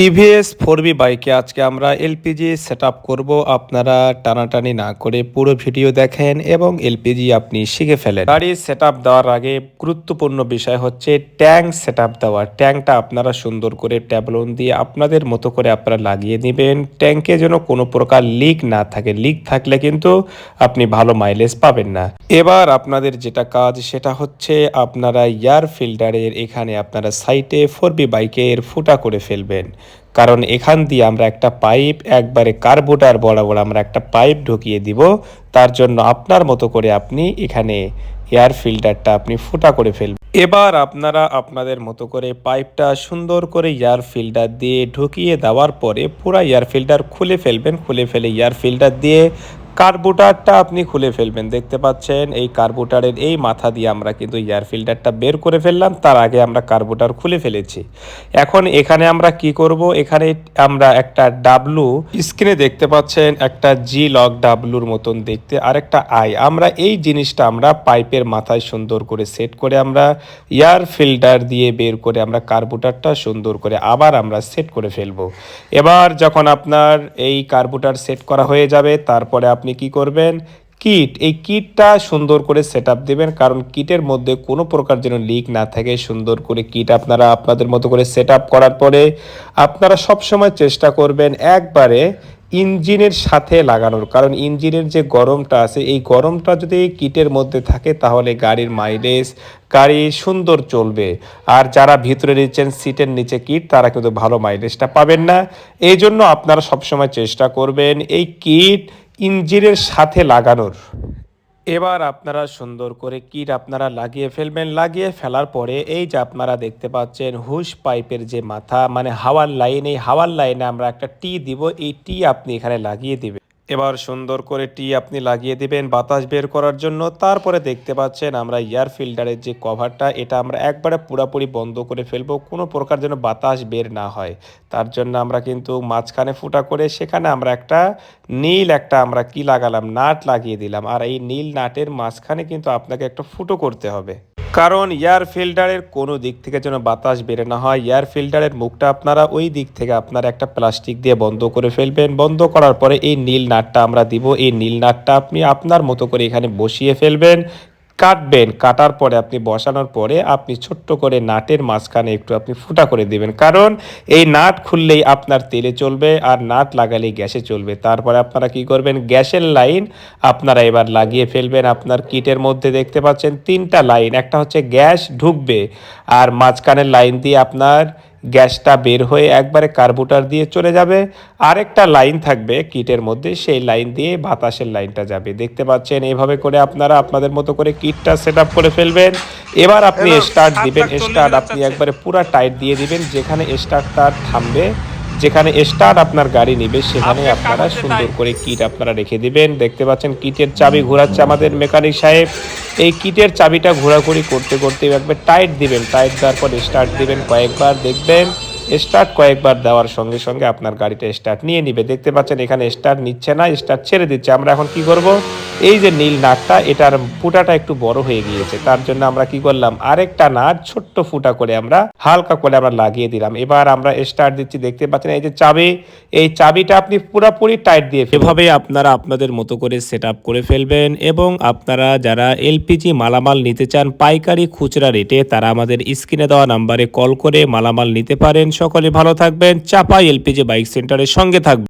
TVS four B বাইকে আজকে আমরা এলপিজি সেট আপ করব। আপনারা টানাটানি না করে পুরো ভিডিও দেখেন এবং এলপিজি আপনি শিখে ফেলেন। গাড়ি সেট আপ দেওয়ার আগে গুরুত্বপূর্ণ বিষয় হচ্ছে ট্যাঙ্ক সেট আপ দেওয়া। ট্যাঙ্কটা আপনারা সুন্দর করে ট্যাবলন দিয়ে আপনাদের মতো করে আপনারা লাগিয়ে নেবেন ট্যাঙ্কে যেন কোনো প্রকার লিক না থাকে। লিক থাকলে কিন্তু আপনি ভালো মাইলেজ পাবেন না। এবার আপনাদের যেটা কাজ সেটা হচ্ছে আপনারা এয়ার ফিল্টারের এখানে আপনারা সাইটে ফোর বি বাইকের ফুটা করে ফেলবেন। কারণ এখান দিয়ে আমরা একটা পাইপ, একবারে কার্বোটার বরাবর আমরা একটা পাইপ ঢুকিয়ে দিব। তার জন্য আপনার মতো করে আপনি এখানে এয়ার ফিল্টারটা আপনি ফুটা করে ফেলবেন। এবার আপনারা আপনাদের মতো করে পাইপটা সুন্দর করে এয়ার ফিল্টার দিয়ে ঢুকিয়ে দেওয়ার পরে পুরা এয়ার ফিল্টার খুলে ফেলবেন। খুলে ফেলে এয়ার ফিল্টার দিয়ে কার্বোটারটা আপনি খুলে ফেলবেন। দেখতে পাচ্ছেন, এই কার্বোটারের এই মাথা দিয়ে আমরা কিন্তু এয়ার ফিল্টারটা বের করে ফেললাম। তার আগে আমরা কার্বোটার খুলে ফেলেছি। এখন এখানে আমরা কি করব? এখানে আমরা একটা ডাবলু স্ক্রিনে দেখতে পাচ্ছেন, একটা জি লক ডাবলুর মতন দেখতে আর একটা আই আমরা এই জিনিসটা আমরা পাইপের মাথায় সুন্দর করে সেট করে আমরা এয়ার ফিল্টার দিয়ে বের করে আমরা কার্বোটারটা সুন্দর করে আবার আমরা সেট করে ফেলব। এবার যখন আপনার এই কার্বোটার সেট করা হয়ে যাবে, তারপরে আপনি কি করবেন? কিট এই কিটটা সুন্দর করে সেট আপ দেবেন, কারণ কিটের মধ্যে কোনো প্রকার যেন লিক না থাকে। সুন্দর করে কিট আপনারা আপনাদের মতো করে সেট করার পরে আপনারা সবসময় চেষ্টা করবেন একবারে ইঞ্জিনের সাথে লাগানোর। কারণ ইঞ্জিনের যে গরমটা আছে, এই গরমটা যদি কিটের মধ্যে থাকে, তাহলে গাড়ির মাইলেজ গাড়ি সুন্দর চলবে। আর যারা ভিতরে নিচ্ছেন সিটের নিচে কিট তারা কিন্তু ভালো মাইলেজটা পাবেন না। এই জন্য আপনারা সবসময় চেষ্টা করবেন এই কিট ইঞ্জিনের সাথে লাগানোর। এবার আপনারা সুন্দর করে কিট আপনারা লাগিয়ে ফেলবেন। লাগিয়ে ফেলার পরে এই যে আপনারা দেখতে পাচ্ছেন, হুশ পাইপের যে মাথা মানে হাওয়ার লাইন, এই হাওয়ার লাইনে আমরা একটা টি দিব। এই টি আপনি এখানে লাগিয়ে দিবেন। এবার সুন্দর করে টি আপনি লাগিয়ে দিবেন, বাতাস বের করার জন্য। তারপরে দেখতে পাচ্ছেন আমরা এয়ার ফিল্টারের যে কভারটা, এটা আমরা একবারে পুরাপুরি বন্ধ করে ফেলব। কোনো প্রকার যেন বাতাস বের না হয়। তার জন্য আমরা কিন্তু মাঝখানে ফুটা করে সেখানে আমরা একটা নীল একটা আমরা কি লাগালাম? নাট লাগিয়ে দিলাম। আর এই নীল নাটের মাঝখানে কিন্তু আপনাকে একটা ফুটো করতে হবে। কারণ এয়ার ফিল্টারের কোনো দিক থেকে যেন বাতাস বেরে না হয়। এয়ার ফিল্টারের মুখটা আপনারা ওই দিক থেকে আপনারা একটা প্লাস্টিক দিয়ে বন্ধ করে ফেলবেন। বন্ধ করার পরে এই নীল নাটটা আমরা দিব। এই নীল নাটটা আপনি আপনার মতো করে এখানে বসিয়ে ফেলবেন। কাটবেন। কাটার পরে আপনি বসানোর পরে আপনি ছোট্ট করে নাটের মাঝখানে একটু আপনি ফুটা করে দিবেন। কারণ এই নাট খুললেই আপনার তেলে চলবে আর নাট লাগালেই গ্যাসে চলবে। তারপরে আপনারা কি করবেন? গ্যাসের লাইন আপনারা এবার লাগিয়ে ফেলবেন। আপনার কিটের মধ্যে দেখতে পাচ্ছেন তিনটা লাইন। একটা হচ্ছে গ্যাস ঢুকবে আর মাঝখানের লাইন দিয়ে আপনার গ্যাসটা বের হয়ে একবারে কার্বুটার দিয়ে চলে যাবে। আরেকটা লাইন থাকবে কিটের মধ্যে সেই লাইন দিয়ে বাতাসের লাইনটা যাবে। দেখতে পাচ্ছেন এভাবে করে আপনারা আপনাদের মতো করে কিটটা সেট আপ করে ফেলবেন। এবার আপনি স্টার্ট দিবেন স্টার্ট আপনি একবারে পুরা টাইট দিয়ে দিবেন যেখানে স্টার্টটা থামবে। যেখানে স্টার্ট আপনার গাড়ি নিবে সেখানে আপনারা সুন্দর করে কিট আপনারা রেখে দিবেন। দেখতে পাচ্ছেন কিটের চাবি ঘোরাচ্ছে আমাদের মেকানিক সাহেব। এই কিটের চাবিটা ঘোরাঘুরি করতে করতে একবার টাইট দিবেন টাইট দেওয়ার পর স্টার্ট দিবেন কয়েকবার দেখবেন স্টার্ট কয়েকবার দেওয়ার সঙ্গে সঙ্গে আপনার গাড়িটা স্টার্ট নিয়ে নিবে। দেখতে পাচ্ছেন এখানে স্টার্ট নিচ্ছে না স্টার্ট ছেড়ে দিচ্ছে। আমরা এখন কি করব? এই যে নীল নাটটা, এটার ফুটাটা একটু বড় হয়ে গিয়েছে, তার জন্য আমরা কি করলাম? আরেকটা নাট, ছোট্ট ফুটা করে আমরা হালকা করে আমরা লাগিয়ে দিলাম। এবার আমরা স্টার্ট দিচ্ছি, দেখতে পাচ্ছেন এই যে চাবি, এই চাবিটা আপনি পুরোপুরি টাইট দিয়ে এভাবে আপনারা আপনাদের মতো করে সেট করে ফেলবেন এবং আপনারা যারা এলপিজি মালামাল নিতে চান, পাইকারি খুচরা রেটে তারা আমাদের স্ক্রিনে দেওয়া নাম্বারে কল করে মালামাল নিতে পারেন। সকলে ভালো থাকবেন, চাপাই এলপিজি বাইক সেন্টারের সঙ্গে থাকবেন।